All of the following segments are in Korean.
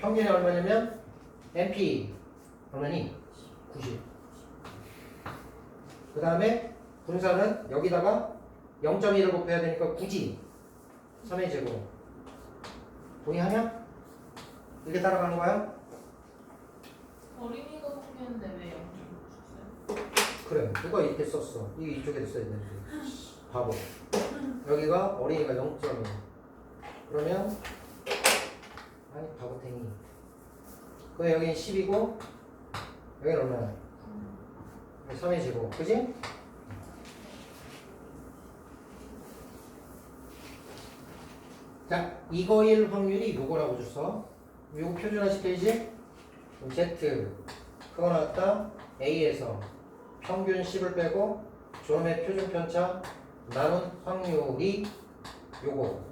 평균이 얼마냐면 NP 얼마니? 90. 그 다음에 분산은 여기다가 0.1을 곱해야 되니까 굳이 3의 제곱. 동의하냐? 이렇게 따라가는 거야? 어린이가 포기했는데 왜 영점 주셨어요? 그래. 누가 이렇게 썼어? 이게 이쪽에 써야 되는데. 바보. 여기가 어린이가 0.1. 그러면 아니 바보탱이. 그럼 여기는 10이고 여기는 얼마야? 3의 제곱. 그지? 자, 이거일 확률이 요거라고 줬어. 요거 표준화 시켜야지? 그럼 Z. 그거 나왔다. A에서 평균 10을 빼고 조음의 표준 편차 나눈 확률이 요거.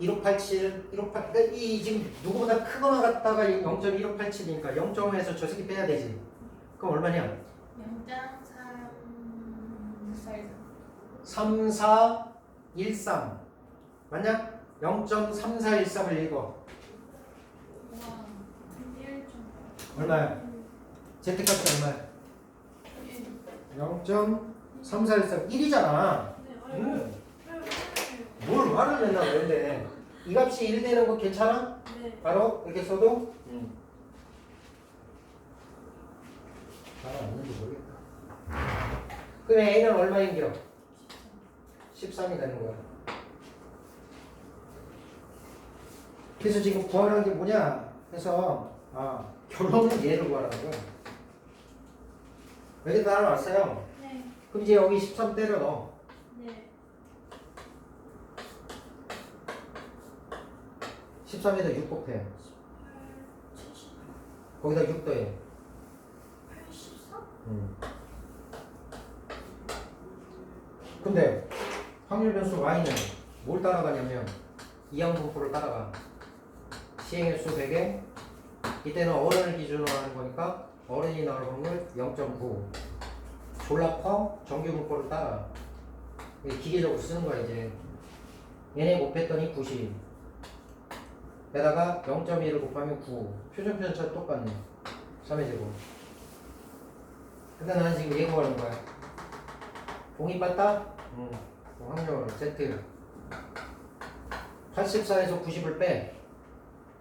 (1587) 1587 그러니까 이 지금 누구보다 크거나 같다가 0.1587이니까 0.5에서 저 새끼 빼야 되지 그럼 얼마냐 영장 삼 사이즈 3413 맞냐? 0.3413을 읽어 와 1점 얼마야? Z값이 얼마야? 0.3413 1이잖아 음. 뭘 화를 냈나 그런데 이 값이 1 되는 거 괜찮아? 네 바로 이렇게 써도? 응 알아듣는지 모르겠다 그럼 A는 얼마인겨? 13이 되는 거야 그래서 지금 구하라는 게 뭐냐 해서 아 결론은 얘를 구하라는 거야 여기 따라왔어요 네. 그럼 이제 여기 13 때려 넣어 네. 13에다 6 곱해 거기다 6 더해. 84? 음. 근데 확률 변수 y는 뭘 따라가냐면 이항분포를 따라가. 시행일수 100에 이때는 어른을 기준으로 하는 거니까 어른이 나올 확률 0.9 졸라 커 정규 분포를 따라. 기계적으로 쓰는 거야 이제. 얘네 곱했더니 90 에다가 0.1을 곱하면 9 표준 편차 똑같네. 3의 제곱. 근데 나는 지금 얘 구하는 거야? 동의 받다? 응. 확률 Z. 84에서 90을 빼.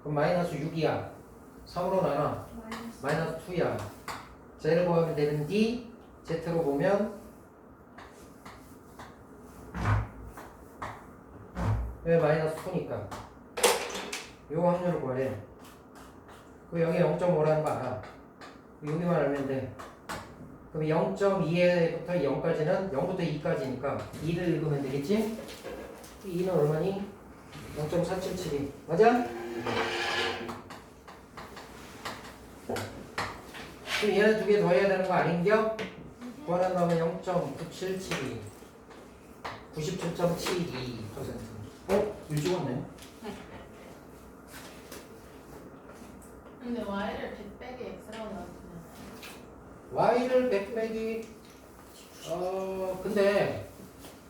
그럼 마이너스 6이야. 3으로 나눠. 마이너스. 마이너스 2야. Z를 구하면 되는 D Z로 보면 왜 마이너스 2니까 요 확률을 구하래 그 여기 0.5라는 거 알아 여기만 알면 돼 그럼 0.2에부터 0까지는 0부터 2까지니까 2를 읽으면 되겠지? 2는 얼마니? 0.477이 맞아? 그럼 얘는 두개 더해야 되는 거 아닌겨? 구하는 다음에 0.9772 97.72% 어? 일찍었네 근데 Y를 100백에 X라고 나왔잖아요 y를 100 빼기 어 근데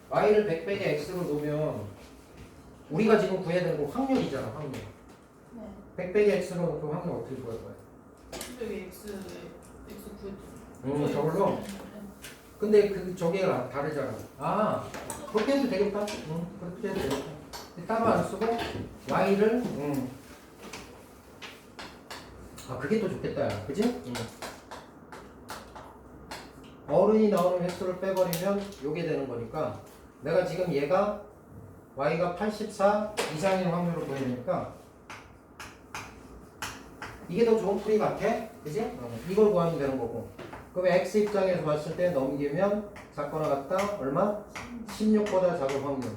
y를 100 빼기 x로 놓으면 우리가 지금 구해야 되는 거 확률이잖아 확률 네 100 빼기 x로 놓고 확률 어떻게 구할 거야? 근데 왜 X X 구했죠? 음 저걸로? 근데 그 저게 다르잖아 아 그렇게 해도 되겠다 응 그렇게 해도 되겠다 따로 안 쓰고 y를 음. 아 그게 또 좋겠다 야 그지? 응. 어른이 나오는 횟수를 빼버리면 요게 되는 거니까 내가 지금 얘가 y가 84 이상인 확률을 보이니까 이게 더 좋은 풀이 같아 그지? 어, 이걸 구하면 되는 거고 그럼 x 입장에서 봤을 때 넘기면 작거나 같다 얼마? 16보다 작은 확률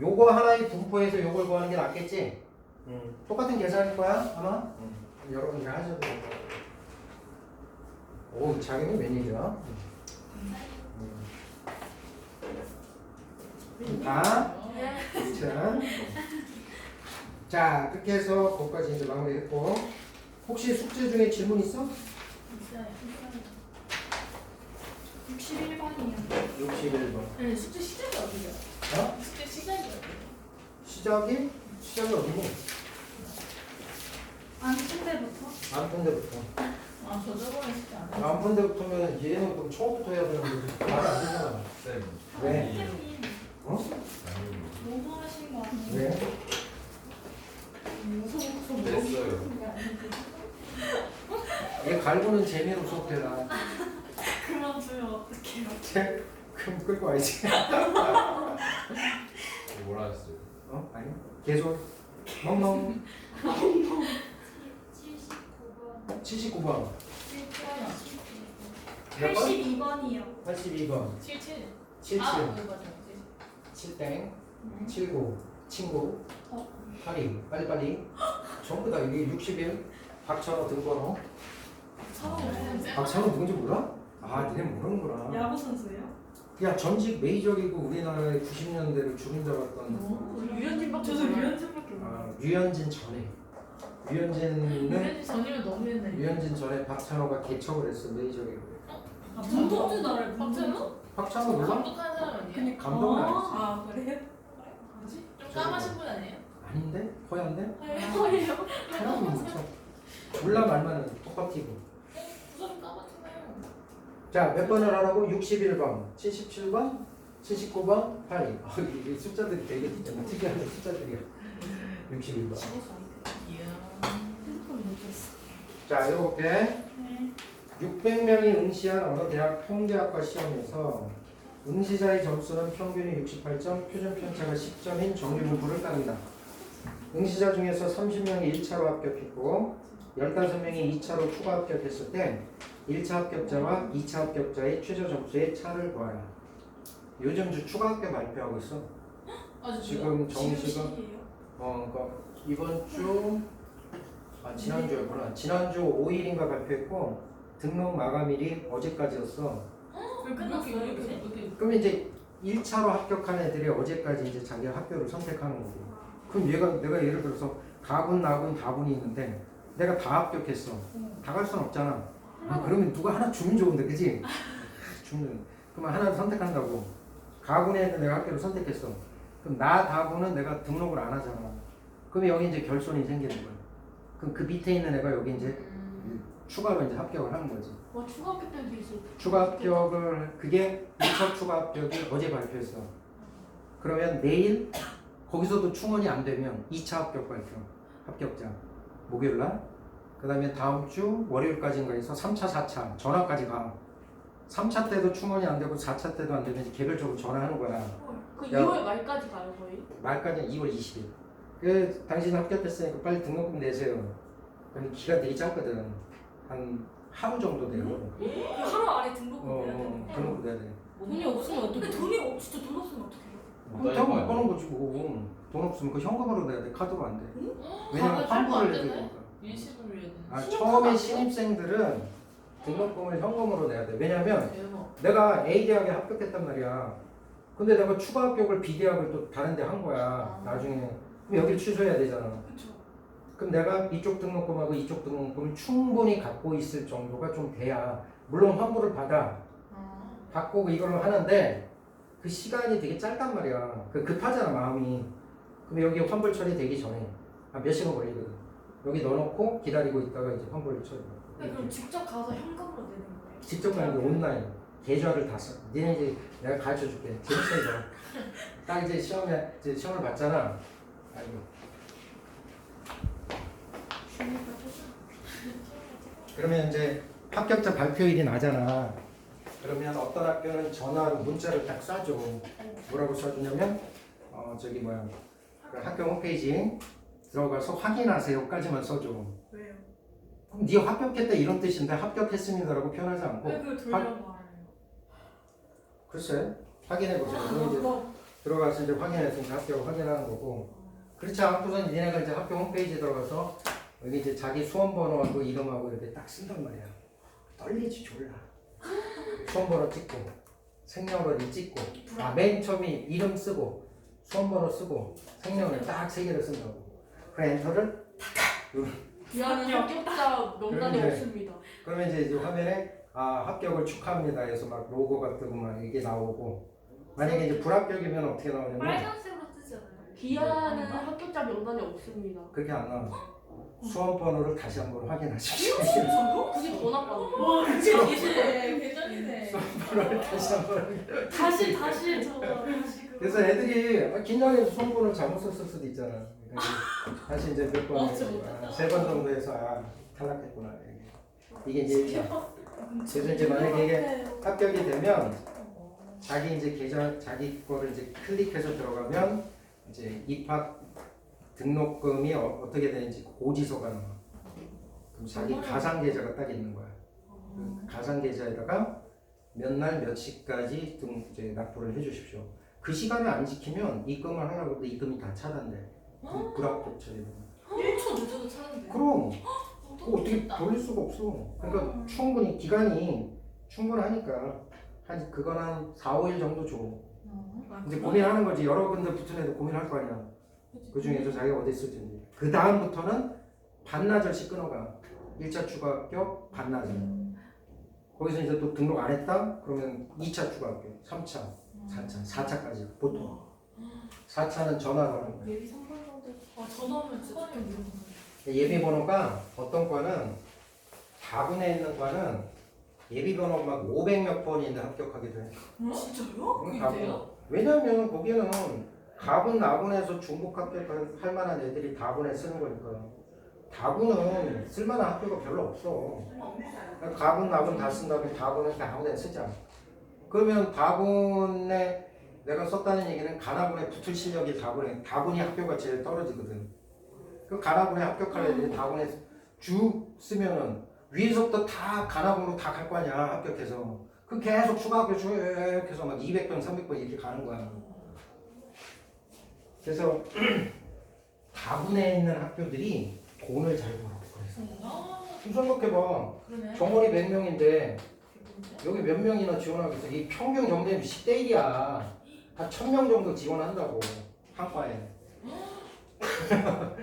요거 하나의 분포에서 요걸 구하는 게 낫겠지? 음, 똑같은 계산일 거야 아마? 음, 여러분이 하셔도 돼요 오 자기는 웬일이야? 음. 다? 자, 자 그렇게 해서 거기까지 이제 마무리했고 혹시 숙제 중에 질문 있어? 있어요 61번이요. 60 61번. 네, 숙제 시작이 어디죠? 어? 숙제 시작이 어디죠? 시작이 시작이 어디고? 안 푼 데부터? 안 푼 데부터. 아, 저 저번에 숙제 안 했어요. 안 푼 데부터면 얘는 그럼 처음부터 해야 되는데 말이 안 되잖아. 쌤. 왜? 선생님 어? 너무 하신 거 아니에요? 왜? 됐어요. 얘 갈고는 재미로 수업해라. 그럼 저희 어떡해요? 쟤 그럼 끌고 와야지. 뭐라 했어요? 어? 아니. 계속. 멍멍. 79번 79번. 7번. 몇 번? 82번이요 82번. 77. 77. 아, 이거 맞아. 7땡. 79. 친구. 어? 82. 빨리빨리. 전부 다 이게 61. 박찬호 등번호. 네. 박찬호 누군지 몰라? 아, 니네 모르는구나. 야구 선수예요? 야, 전직 메이저리그 우리나라의 90년대를 주름 잡았던 어, 유현진밖에 저도 몰라요. 유연증밖에 몰라요 아, 유현진 전에. 유현진은 유현진 전이면 너무 옛날이에요. 유현진 전에 박찬호가 개척을 했어 메이저리그. 아, 문동주 나를 박찬호? 박찬호 몰라? 감독하는 사람 아니에요? 감독은 아니지. 아 그래요? 뭐지? 좀 까마신 분 아니에요? 아닌데? 허연데? 허예요? 사람은 못 쳐. 몰라 말만은 똑같이고. 우선 까맣잖아요. 자, 몇 번을 하라고? 61번, 77번, 79번, 82. 아, 이 숫자들이 되게 특이한 숫자들이야. 61번. 이야. 핸드폰 못 줬어 자, 이렇게 네 600명이 응시한 어느 대학 통계학과 시험에서 응시자의 점수는 평균이 68점, 표준 편차가 10점인 정규 분포를 땁니다. 응시자 중에서 30명이 1차로 합격했고 15명이 2차로 추가 합격했을 때 1차 합격자와 2차 합격자의 최저 점수의 차를 구하라. 요즘 주 추가 합격 발표하고 있어. 아, 지금 정시가 시기예요? 어, 그러니까 이번 주 아, 지난주였구나. 지난주 5일인가 발표했고 등록 마감일이 어제까지였어. 왜 끝났어요? 이렇게 그럼 이제 1차로 합격한 애들이 어제까지 이제 자기 학교를 선택하는 거고. 그럼 얘가 내가 예를 들어서 가군, 나군, 다군이 있는데 내가 다 합격했어. 다갈 수는 없잖아. 아, 그러면 누가 하나 주면 좋은데, 그지? 주면. 그러면 하나를 선택한다고. 가군에 있는 내가 학교를 선택했어. 그럼 나 다군은 내가 등록을 안 하잖아. 그럼 여기 이제 결손이 생기는 거야. 그럼 그 밑에 있는 애가 여기 이제 음. 추가로 이제 합격을 하는 거지. 와 추가 합격 때문에 있어 추가 합격을 그게 1차 추가 합격이 어제 발표했어. 그러면 내일 거기서도 충원이 안 되면 2차 합격 발표 합격자 목요일 날. 그다음에 다음 주 월요일까지인가 해서 3차, 4차 전화까지 가. 3차 때도 충원이 안 되고 4차 때도 안 되면 개별적으로 전화하는 거야. 그 야. 2월 말까지 가요 거의? 말까지 2월 20일. 그 당신 합격했으니까 빨리 등록금 내세요. 그럼 기간 되게 짧거든. 한 하루 정도 돼요. 그 하루 안에 등록금 어, 내야 어, 되는 등록금 내야 돼. 돈이 없으면 어떻게 돈이 없 진짜 돈 없으면? 그럼 따질 거돈 아니야? 버는 거지 뭐. 돈 없으면 그 현금으로 내야 돼. 카드로 안 돼. 아, 왜냐면 환불을 안 해야? 되니까. 일시불로 해야. 아, 처음에? 신입생들은 등록금을 현금으로 내야 돼. 왜냐면 대박. 내가 A 대학에 합격했단 말이야. 근데 내가 추가 합격을 B 대학을 또 다른 데 한 거야. 아. 나중에. 그럼 여기를 취소해야 되잖아. 그쵸 그럼 내가 이쪽 등록금하고 이쪽 등록금을 충분히 갖고 있을 정도가 좀 돼야 물론 환불을 받아 아. 받고 이걸로 하는데 그 시간이 되게 짧단 말이야. 그 급하잖아 마음이. 그럼 여기 환불 처리되기 전에 아, 몇 시간 걸리거든. 여기 넣어놓고 기다리고 있다가 이제 환불 처리. 근데 그럼 직접 가서 현금으로 내는 거예요? 직접 가는 게 온라인 계좌를 다 써. 니네 이제 내가 가르쳐 줄게. 재밌어 이거. 딱 이제 시험에 이제 시험을 봤잖아. 그러면 이제 합격자 발표일이 나잖아. 그러면 어떤 학교는 전화로 문자를 딱 쏴줘. 뭐라고 쏴주냐면 어 저기 뭐야 그 학교 홈페이지 들어가서 확인하세요까지만 써줘. 왜요? 그럼 네 합격했다 이런 뜻인데 합격했습니다라고 표현하지 않고 왜 그걸 돌려 말해요? 글쎄 확인해 보세요. 이제 그거 들어가서 이제 확인했으니까 합격을 확인하는 거고 그렇지 않고선 니네가 이제 학교 홈페이지 들어가서 여기 이제 자기 수험번호하고 이름하고 이렇게 딱 쓴단 말이야. 떨리지 졸라. 수험번호 찍고 생년월일 찍고 아맨 처음에 이름 쓰고 수험번호 쓰고 생년월일 딱 세 개를 쓴다고. 그 엔터를 미안해 합격자 명단이 이제- 없습니다. 그러면 이제, 이제 화면에 아 합격을 축하합니다 해서 막 로고가 뜨고 막 이게 나오고 만약에 이제 불합격이면 어떻게 나오냐면 빨간색 기아는 합격자 명단이 없습니다. 그렇게 안 나와 수험 번호를 다시 한번 확인하십시오 그게 더 나빴네. 와 진짜 계시네 대전이네. 번호를 다시 한번 다시 다시 저거 다시 그거. 그래서 애들이 아, 긴장해서 수험 번호를 잘못 썼을 수도 있잖아 그러니까 다시 이제 몇 번, 맞지, 못했다. 세번 정도 해서 아 탈락했구나 이게. 이제 그래서 이제 만약에 이게 합격이 되면 자기 이제 계좌 자기 거를 이제 클릭해서 들어가면 이제 입학 등록금이 어, 떻게 되는지 고지서가 나와. 그럼 자기 가상 계좌가 딱 있는 거야. 그 가상 계좌에다가 몇날몇 시까지 등 이제 납부를 해주십시오. 그 시간을 안 지키면 입금을 하려고 해도 입금이 다 차단돼. 그 불합격 처리면. 1초 늦어도 차는데 그럼 그거 어떻게 돌릴 수가 없어. 그러니까 충분히 기간이 충분하니까 한 그건 한 4, 5일 정도 줘. 이제 고민하는 거지. 여러 군데 붙은 애도 고민할 거 아니야. 그 중에서 자기가 어디 있을지. 그 다음부터는 반나절씩 끊어가. 1차 추가 합격, 반나절. 거기서 이제 또 등록 안 했다? 그러면 2차 추가 합격, 3차, 4차, 4차까지 보통. 4차는 전화로 하는 거야. 예비 3번 정도. 아 전화하면 진짜 무슨 예비 번호가 어떤 과는 4분에 있는 과는 예비 번호 막 500몇 번이 있는데 합격하게 돼. 진짜요? 그게 가분. 돼요? 왜냐면 거기는 가분 나분에서 중복 합격할 만한 애들이 다분에 쓰는 거니까. 다분은 쓸만한 학교가 별로 없어. 그러니까 가분 나분 다 쓴다면 다분은 그냥 아무데나 쓰자. 그러면 다분에 내가 썼다는 얘기는 가나분에 붙을 실력이 다분에 다분이 학교가 제일 떨어지거든. 그 가나분에 합격할 애들이 다분에 쭉 쓰면은 위에서부터 다 가나분으로 다 갈 거 아니야 합격해서. 그 계속 추가 학교 쭉 해서 막 200번, 300번 이렇게 가는 거야. 그래서 다분에 있는 학교들이 돈을 잘 벌어. 그래서 아좀 생각해봐. 그러네 정원이 100명인데 여기 몇 명이나 지원하겠어? 이 평균 경쟁률 10대 1이야. 한 1000명 정도 지원한다고 한 과에. 그러니까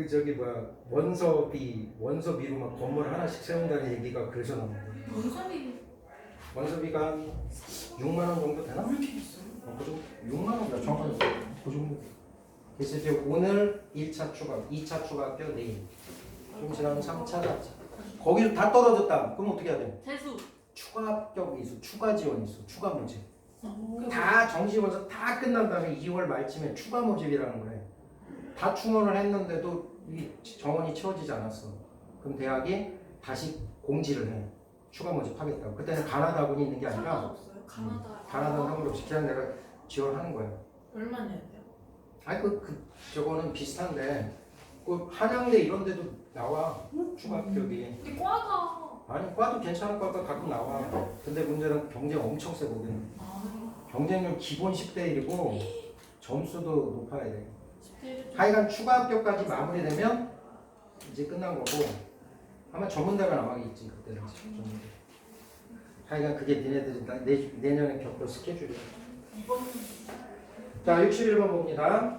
그 저기 뭐야 원서비 원서비로 막 건물 하나씩 세운다는 얘기가 그래서 나온 거야. 원산이 원서비가 한 6만 원 정도 되나? 왜 이렇게 비싸? 어, 그 정도? 6만 원이야 정확하게 그 정도. 그래서 이제 오늘 1차 추가, 2차 추가 합격 내일. 좀 지나면 3차, 4차. 거기를 다 떨어졌다. 그럼 어떻게 해야 돼? 재수. 추가 합격이 있어, 추가 지원이 있어, 추가 모집. 어. 다 정시 원서 다 끝난 다음에 2월 말쯤에 추가 모집이라는 거래. 다 충원을 했는데도 이 정원이 채워지지 않았어. 그럼 대학이 다시 공지를 해. 추가 모집하겠다고. 그때는 가나다 군이 있는 게 아니라 상관없어요. 가나다. 가나다 상관없이 그냥 내가 지원하는 거야. 얼마 내야 돼요? 아니 그, 그 저거는 비슷한데 그 한양대 이런 데도 나와 추가 합격이. 근데 과가 아니 과도 괜찮은 과가 가끔 나와. 근데 문제는 경쟁 엄청 세 거기는. 아 경쟁률 기본 10대 1이고 점수도 높아야 돼. 10대 하여간 추가 합격까지 마무리되면 이제 끝난 거고 아마 전문대가 나가겠지 그때는 전문대. 하여간 그게 니네들이 나- 내, 내년에 겪을 스케줄이야. 자 61번 봅니다.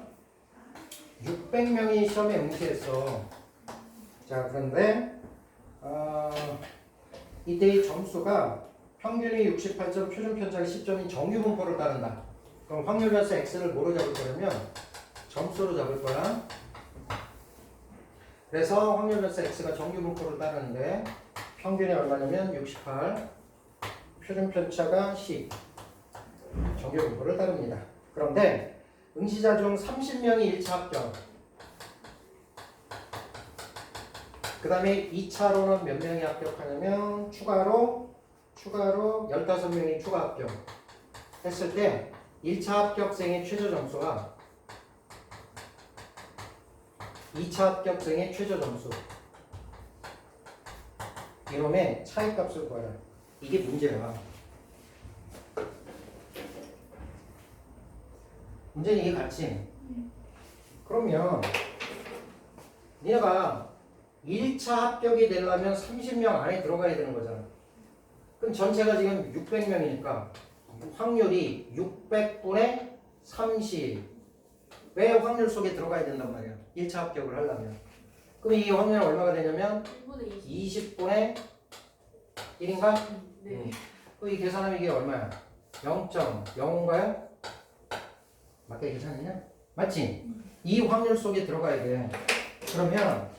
600명이 시험에 응시했어. 자 그런데 어, 이때의 점수가 평균이 68점, 표준 편차가 10점인 정규 분포를 따른다. 그럼 확률 변수 x를 뭐로 잡을 거냐면 점수로 잡을 거야. 그래서 확률 변수 x가 정규 분포를 따르는데 평균이 얼마냐면 68, 표준 편차가 10, 정규 분포를 따릅니다. 그런데 응시자 중 30명이 1차 합격. 그 다음에 2차로는 몇 명이 합격하냐면 추가로 추가로 15명이 추가 합격 했을 때 1차 합격생의 최저 점수와 2차 합격생의 최저 점수 이놈의 차이값을 구하라 이게 문제야 문제는 이게 같지? 그러면 니네가 1차 합격이 되려면 30명 안에 들어가야 되는 거잖아. 그럼 전체가 지금 600명이니까 확률이 600분의 30. 왜 확률 속에 들어가야 된단 말이야? 1차 합격을 하려면. 그럼 이 확률은 얼마가 되냐면 1분의 20. 20분의 1인가? 네. 이 계산하면 이게 얼마야? 0.05인가요? 맞게 계산이냐? 맞지? 이 확률 속에 들어가야 돼. 그러면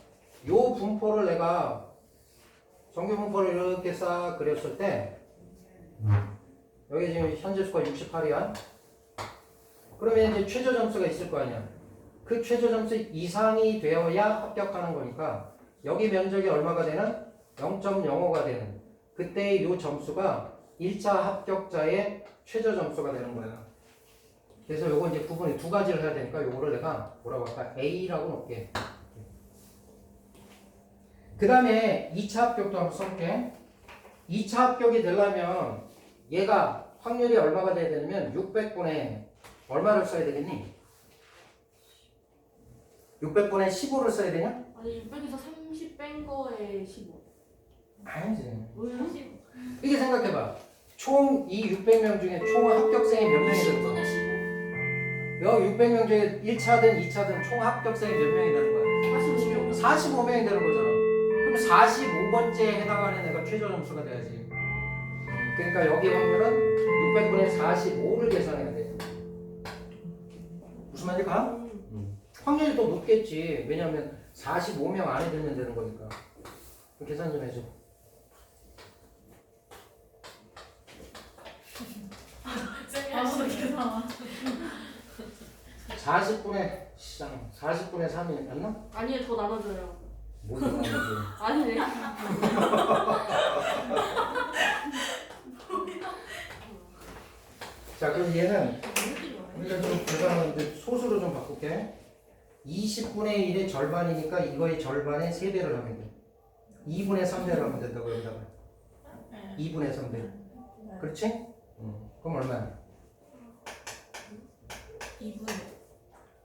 요 분포를 내가 정규 분포를 이렇게 싹 그렸을 때 여기 지금 현재 수가 68이야. 그러면 이제 최저 점수가 있을 거 아니야. 그 최저 점수 이상이 되어야 합격하는 거니까 여기 면적이 얼마가 되는? 0.05가 되는. 그때 이 점수가 1차 합격자의 최저 점수가 되는 거야. 그래서 요거 이제 구분이 두 가지를 해야 되니까 요거를 내가 뭐라고 할까? A라고 놓을게. 그 다음에 2차 합격도 한번 써볼게. 2차 합격이 되려면 얘가 확률이 얼마가 돼야 되냐면 600분의 얼마를 써야 되겠니? 600분의 15를 써야 되냐? 아니 600에서 30 뺀 거에 15. 아니지. 왜요? 이게 생각해봐. 총 이 600명 중에 총 합격생이 몇 명이 되는 거야? 10분의 15. 여기 600명 중에 1차든 2차든 총 합격생이 몇 명이 되는 거야? 45명. 45명이 되는 거잖아. 그럼 45번째에 해당하는 애가 최저 점수가 돼야지. 그러니까 여기 확률은 600분의 45를 계산해 말인지 가? 음. 확률이 더 높겠지. 왜냐면 45명 안에 들면 되는 거니까. 그럼 계산 좀 해줘. 아무도 계산 40분의 시장 40분의 3이 맞나? 아니요 더 나눠줘요. 뭐 나오는지. 아니네. 자 그럼 얘는 와요. 우리가 좀 계산하는데 소수로 좀 바꿀게. 20분의 1의 절반이니까 이거의 절반의 3배를 하면 돼. 2분의 3배를 하면 된다고 여기다가. 네. 2분의 3배. 그렇지? 응. 그럼 얼마야? 2분의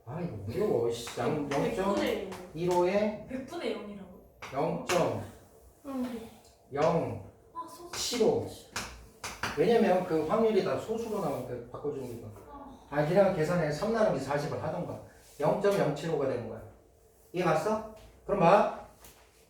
아 이거 무서워. 씨, 양 100분의 0.15에 100분의 0이라고. 0.0 아, 소수. 15. 왜냐면 그 확률이 다 소수로 나오니까 바꿔주는 거니까. 아, 그냥 계산해 3 나누기 40을 하던가. 0.075가 되는 거야. 이해 갔어? 그럼 봐.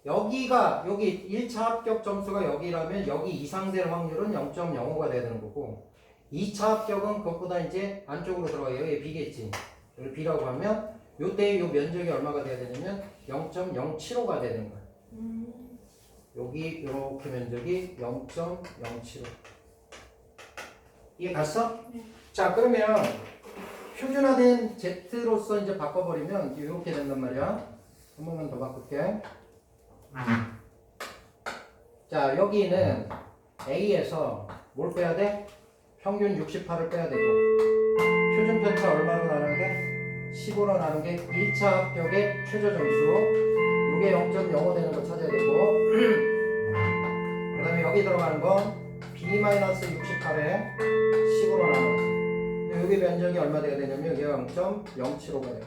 여기가, 여기 1차 합격 점수가 여기라면 여기 이상 될 확률은 0.05가 돼야 되는 거고, 2차 합격은 그것보다 이제 안쪽으로 들어가요. 여기 B겠지. 여기 B라고 하면, 요때 요 면적이 얼마가 돼야 되냐면 0.075가 되는 거야. 여기 이렇게 면적이 0.075. 이해 갔어? 자 그러면 표준화된 Z로서 이제 바꿔버리면 이렇게 된단 말이야. 한 번만 더 바꿀게. 자 여기는 A에서 뭘 빼야 돼? 평균 68을 빼야 되고 표준 편차 얼마로 나눠야 돼? 15로 나눈 게 1차 합격의 최저 점수 요게 0.05 되는 거 찾아야 되고 그 다음에 여기 들어가는 건 B-68에 10으로 나눠 여기 면적이 얼마 돼야 되냐면 여기가 0.075가 돼요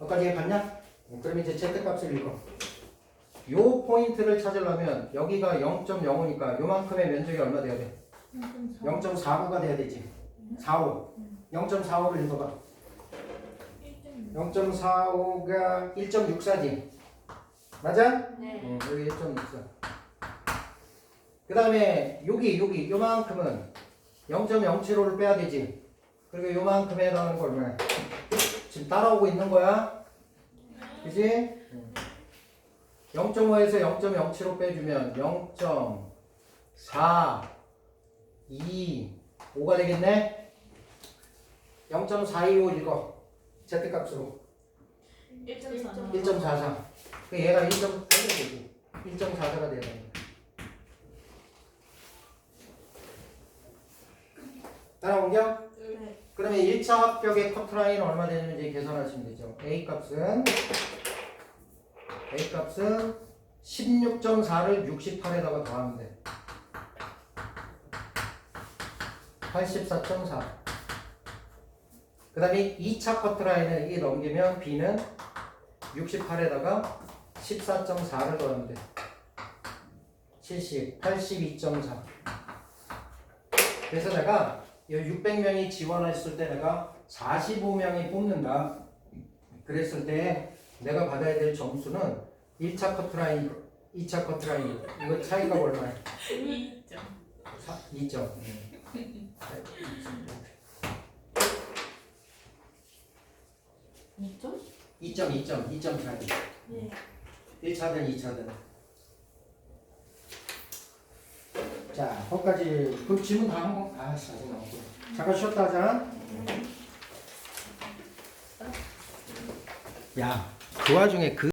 여기까지 이해 갔냐? 그럼 이제 Z값을 읽어 요 포인트를 찾으려면 여기가 0.05니까 요만큼의 면적이 얼마 돼야 돼? 0.49가 돼야 되지 45 0.45를 읽어봐 0.45가 1.64지 맞아? 네. 응, 여기 1.64. 그 다음에 여기 여기 요만큼은 0.075를 빼야 되지. 그리고 요만큼에 해당하는 거 얼마야? 지금 따라오고 있는 거야? 그지? 0.5에서 0.075 빼주면 0.4, 2, 5가 되겠네? 0.425 읽어. Z값으로. 1.4. 1.44. 그 얘가 1.8이 되지. 1.44가 돼야 돼. 따라온겨? 네. 그러면 1차 합격의 커트라인은 얼마 되는지 계산하시면 되죠. A 값은 A 값은 16.4를 68에다가 더하면 돼. 84.4. 그 다음에 2차 커트라인은 이게 넘기면 B는 68에다가 14.4를 더하면 돼. 70, 82.4. 그래서 내가 이 600명이 지원했을 때 내가 45명이 뽑는다. 그랬을 때 내가 받아야 될 점수는 1차 커트라인 2차 커트라인 이거 차이가 얼마야? 2점. 2점. 이점 2점, 2점, 2점 차이. 네. 1차든 2차든. 자, 거기까지 그 질문 다한 거. 아, 짜증 나고. 잠깐 쉬었다 하자. 야, 그 와중에 그